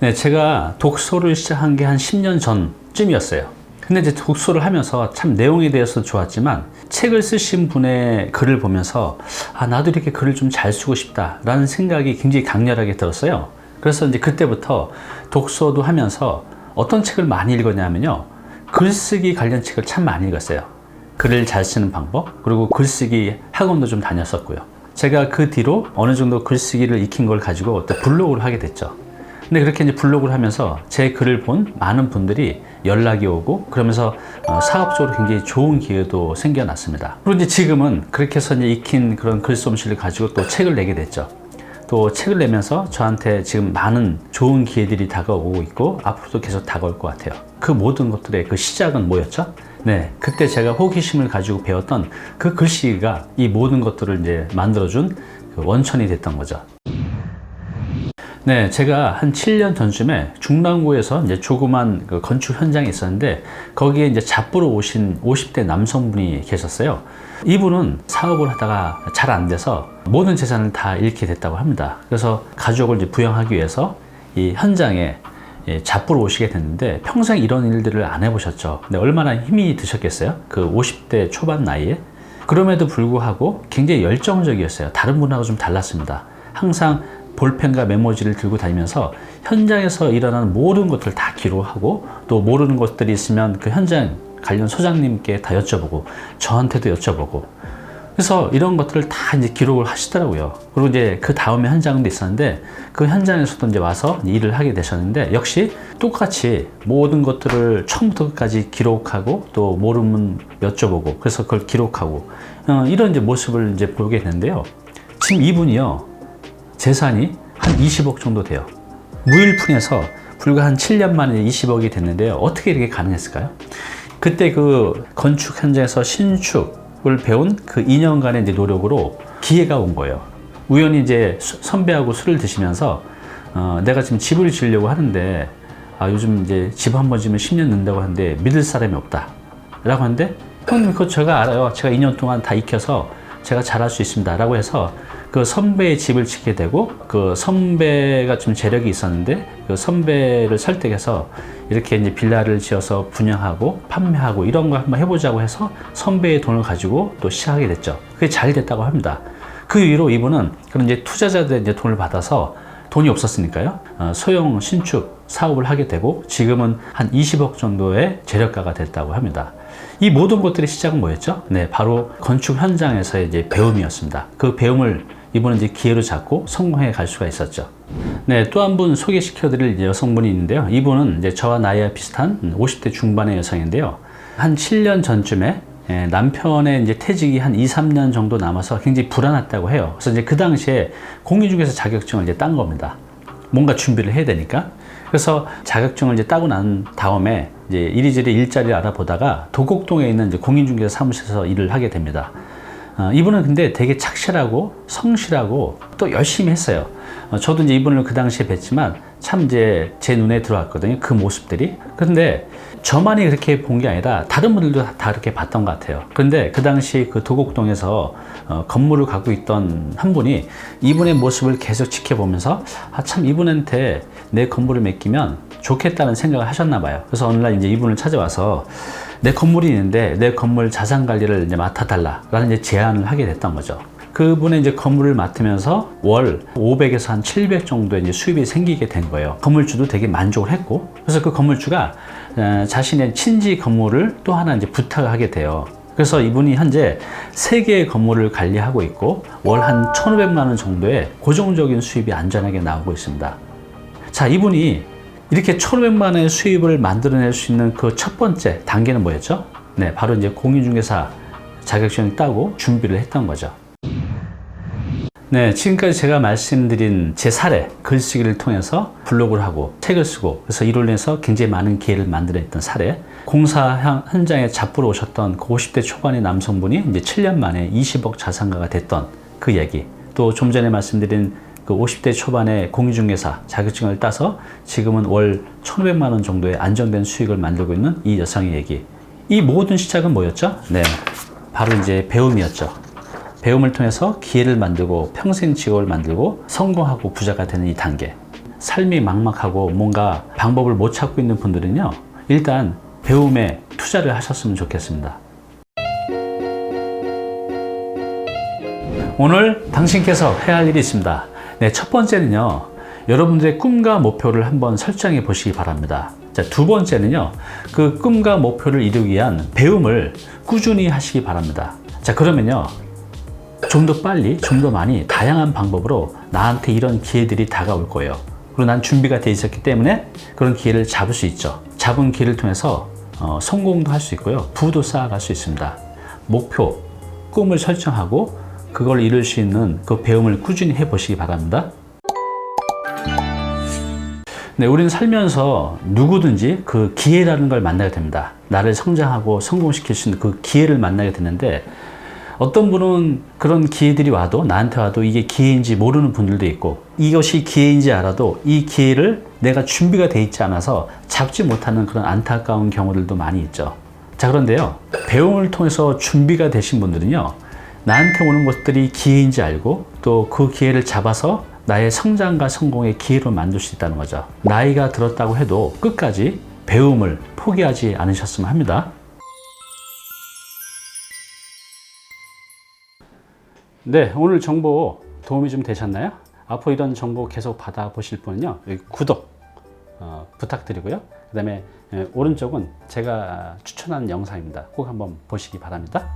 네, 제가 독서를 시작한 게 한 10년 전쯤이었어요. 근데 이제 독서를 하면서 참 내용에 대해서 좋았지만 책을 쓰신 분의 글을 보면서 아, 나도 이렇게 글을 좀 잘 쓰고 싶다라는 생각이 굉장히 강렬하게 들었어요. 그래서 이제 그때부터 독서도 하면서 어떤 책을 많이 읽었냐면요. 글쓰기 관련 책을 참 많이 읽었어요. 글을 잘 쓰는 방법, 그리고 글쓰기 학원도 좀 다녔었고요. 제가 그 뒤로 어느 정도 글쓰기를 익힌 걸 가지고 또 블로그를 하게 됐죠. 근데 그렇게 이제 블로그를 하면서 제 글을 본 많은 분들이 연락이 오고 그러면서 어, 사업적으로 굉장히 좋은 기회도 생겨났습니다. 그리고 이제 지금은 그렇게 해서 이제 익힌 그런 글솜씨를 가지고 또 책을 내게 됐죠. 또 책을 내면서 저한테 지금 많은 좋은 기회들이 다가오고 있고 앞으로도 계속 다가올 것 같아요. 그 모든 것들의 그 시작은 뭐였죠? 네, 그때 제가 호기심을 가지고 배웠던 그 글씨가 이 모든 것들을 이제 만들어준 그 원천이 됐던 거죠. 네, 제가 한 7년 전쯤에 중랑구에서 이제 조그만 그 건축 현장에 있었는데 거기에 이제 잡부로 오신 50대 남성분이 계셨어요. 이분은 사업을 하다가 잘 안 돼서 모든 재산을 다 잃게 됐다고 합니다. 그래서 가족을 이제 부양하기 위해서 이 현장에 예, 잡부로 오시게 됐는데 평생 이런 일들을 안 해보셨죠. 근데 얼마나 힘이 드셨겠어요? 그 50대 초반 나이에. 그럼에도 불구하고 굉장히 열정적이었어요. 다른 분하고 좀 달랐습니다. 항상 볼펜과 메모지를 들고 다니면서 현장에서 일어나는 모든 것들을 다 기록하고 또 모르는 것들이 있으면 그 현장 관련 소장님께 다 여쭤보고 저한테도 여쭤보고 그래서 이런 것들을 다 이제 기록을 하시더라고요. 그리고 이제 그 다음에 현장도 있었는데 그 현장에서도 이제 와서 일을 하게 되셨는데 역시 똑같이 모든 것들을 처음부터 끝까지 기록하고 또 모르면 여쭤보고 그래서 그걸 기록하고 어, 이런 이제 모습을 이제 보게 되는데요. 지금 이분이요. 재산이 한 20억 정도 돼요. 무일푼에서 불과 한 7년 만에 20억이 됐는데요. 어떻게 이렇게 가능했을까요? 그때 그 건축 현장에서 신축을 배운 그 2년간의 이제 노력으로 기회가 온 거예요. 우연히 이제 수- 선배하고 술을 드시면서 어, 내가 지금 집을 지으려고 하는데 아, 요즘 이제 집 한 번 지으면 10년 는다고 하는데 믿을 사람이 없다. 라고 하는데 형님 그거 제가 알아요. 제가 2년 동안 다 익혀서 제가 잘할 수 있습니다. 라고 해서 그 선배의 집을 짓게 되고 그 선배가 좀 재력이 있었는데 그 선배를 설득해서 이렇게 이제 빌라를 지어서 분양하고 판매하고 이런 거 한번 해보자고 해서 선배의 돈을 가지고 또 시작하게 됐죠. 그게 잘 됐다고 합니다. 그 이후로 이분은 그런 이제 투자자들의 이제 돈을 받아서 돈이 없었으니까요. 어, 소형 신축 사업을 하게 되고 지금은 한 20억 정도의 재력가가 됐다고 합니다. 이 모든 것들의 시작은 뭐였죠? 네, 바로 건축 현장에서의 이제 배움이었습니다. 그 배움을 이분은 이제 기회로 잡고 성공해 갈 수가 있었죠. 네, 또 한 분 소개시켜 드릴 여성분이 있는데요. 이분은 이제 저와 나이와 비슷한 50대 중반의 여성인데요. 한 7년 전쯤에 예, 남편의 이제 퇴직이 한 2, 3년 정도 남아서 굉장히 불안했다고 해요. 그래서 이제 그 당시에 공인중개사 자격증을 이제 딴 겁니다. 뭔가 준비를 해야 되니까. 그래서 자격증을 이제 따고 난 다음에 이제 이리저리 일자리를 알아보다가 도곡동에 있는 이제 공인중개사 사무실에서 일을 하게 됩니다. 어, 이분은 근데 되게 착실하고 성실하고 또 열심히 했어요. 어, 저도 이제 이분을 그 당시에 뵀지만 참 이제 제 눈에 들어왔거든요. 그 모습들이. 근데 저만이 그렇게 본 게 아니라 다른 분들도 다, 다 그렇게 봤던 것 같아요. 근데 그 당시 그 도곡동에서 어, 건물을 갖고 있던 한 분이 이분의 모습을 계속 지켜보면서 아, 참 이분한테 내 건물을 맡기면 좋겠다는 생각을 하셨나 봐요. 그래서 어느 날 이제 이분을 찾아와서 내 건물이 있는데 내 건물 자산 관리를 이제 맡아달라라는 이제 제안을 하게 됐던 거죠. 그분의 이제 건물을 맡으면서 월 500에서 한 700 정도의 이제 수입이 생기게 된 거예요. 건물주도 되게 만족을 했고, 그래서 그 건물주가 어, 자신의 친지 건물을 또 하나 이제 부탁을 하게 돼요. 그래서 이분이 현재 세 개의 건물을 관리하고 있고 월 한 1,500만 원 정도의 고정적인 수입이 안전하게 나오고 있습니다. 자, 이분이 이렇게 1,500만 원의 수입을 만들어낼 수 있는 그 첫 번째 단계는 뭐였죠? 네, 바로 이제 공인중개사 자격증을 따고 준비를 했던 거죠. 네, 지금까지 제가 말씀드린 제 사례, 글쓰기를 통해서 블로그를 하고 책을 쓰고 그래서 이로 인해서 굉장히 많은 기회를 만들어냈던 사례, 공사 현- 현장에 잡부러 오셨던 그 50대 초반의 남성분이 이제 7년 만에 20억 자산가가 됐던 그 얘기, 또 좀 전에 말씀드린 그 50대 초반의 공인중개사 자격증을 따서 지금은 월 1,500만 원 정도의 안정된 수익을 만들고 있는 이 여성의 얘기. 이 모든 시작은 뭐였죠? 네, 바로 이제 배움이었죠. 배움을 통해서 기회를 만들고 평생 직업을 만들고 성공하고 부자가 되는 이 단계. 삶이 막막하고 뭔가 방법을 못 찾고 있는 분들은요, 일단 배움에 투자를 하셨으면 좋겠습니다. 오늘 당신께서 해야 할 일이 있습니다. 네, 첫 번째는요, 여러분들의 꿈과 목표를 한번 설정해 보시기 바랍니다. 자, 두 번째는요, 그 꿈과 목표를 이루기 위한 배움을 꾸준히 하시기 바랍니다. 자, 그러면요, 좀 더 빨리, 좀 더 많이, 다양한 방법으로 나한테 이런 기회들이 다가올 거예요. 그리고 난 준비가 돼 있었기 때문에 그런 기회를 잡을 수 있죠. 잡은 기회를 통해서 어, 성공도 할 수 있고요. 부도 쌓아갈 수 있습니다. 목표, 꿈을 설정하고 그걸 이룰 수 있는 그 배움을 꾸준히 해보시기 바랍니다. 네, 우리는 살면서 누구든지 그 기회라는 걸 만나게 됩니다. 나를 성장하고 성공시킬 수 있는 그 기회를 만나게 되는데 어떤 분은 그런 기회들이 와도 나한테 와도 이게 기회인지 모르는 분들도 있고 이것이 기회인지 알아도 이 기회를 내가 준비가 돼 있지 않아서 잡지 못하는 그런 안타까운 경우들도 많이 있죠. 자, 그런데요. 배움을 통해서 준비가 되신 분들은요. 나한테 오는 것들이 기회인지 알고 또 그 기회를 잡아서 나의 성장과 성공의 기회로 만들 수 있다는 거죠. 나이가 들었다고 해도 끝까지 배움을 포기하지 않으셨으면 합니다. 네, 오늘 정보 도움이 좀 되셨나요? 앞으로 이런 정보 계속 받아보실 분은요, 구독 어, 부탁드리고요. 그 다음에 오른쪽은 제가 추천하는 영상입니다. 꼭 한번 보시기 바랍니다.